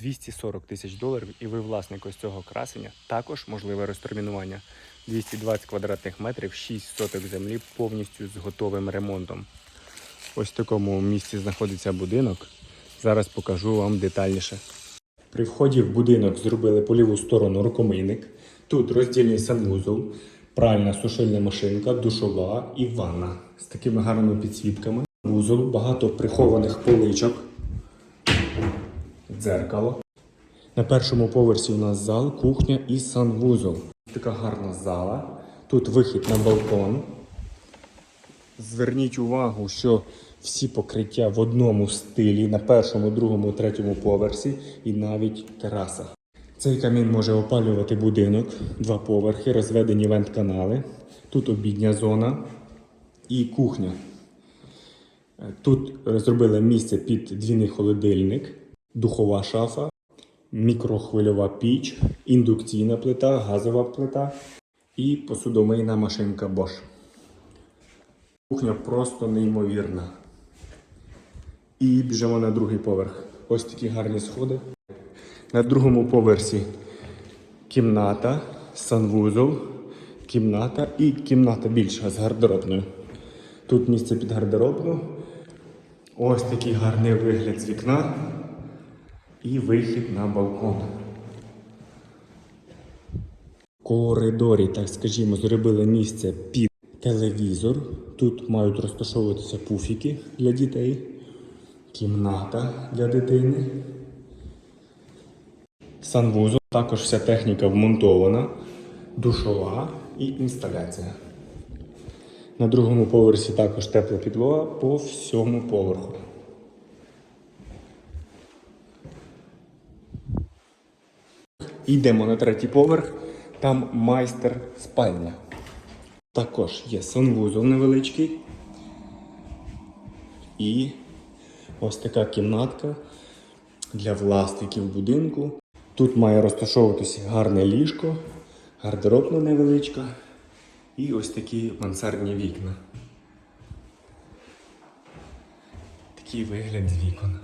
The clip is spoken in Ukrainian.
240 тисяч доларів, і ви власник ось цього красення. Також можливе розтермінування. 220 квадратних метрів, 6 соток землі повністю з готовим ремонтом. Ось в такому місці знаходиться будинок. Зараз покажу вам детальніше. При вході в будинок зробили по ліву сторону рукомийник. Тут роздільний санвузол, пральна сушильна машинка, душова і ванна з такими гарними підсвітками. Вузол, багато прихованих поличок, дзеркало. На першому поверсі у нас зал, кухня і санвузол. Така гарна зала. Тут вихід на балкон. Зверніть увагу, що всі покриття в одному стилі на першому, другому, третьому поверсі і навіть тераса. Цей камін може опалювати будинок, два поверхи, розведені вент-канали. Тут обідня зона і кухня. Тут зробили місце під двійний холодильник, духова шафа, мікрохвильова піч, індукційна плита, газова плита і посудомийна машинка Bosch. Кухня просто неймовірна. І біжимо на другий поверх. Ось такі гарні сходи. На другому поверсі кімната, санвузол, кімната і кімната більша з гардеробною. Тут місце під гардеробну. Ось такий гарний вигляд з вікна і вихід на балкон. В коридорі, так скажімо, зробили місце під телевізор. Тут мають розташовуватися пуфіки для дітей, кімната для дитини. Санвузол, також вся техніка вмонтована, душова і інсталяція. На другому поверсі також тепла підлога по всьому поверху. Йдемо на третій поверх, там майстер спальня. Також є санвузол невеличкий. І ось така кімнатка для власників будинку. Тут має розташовуватися гарне ліжко, гардеробна невеличка і ось такі мансардні вікна. Такий вигляд з вікон.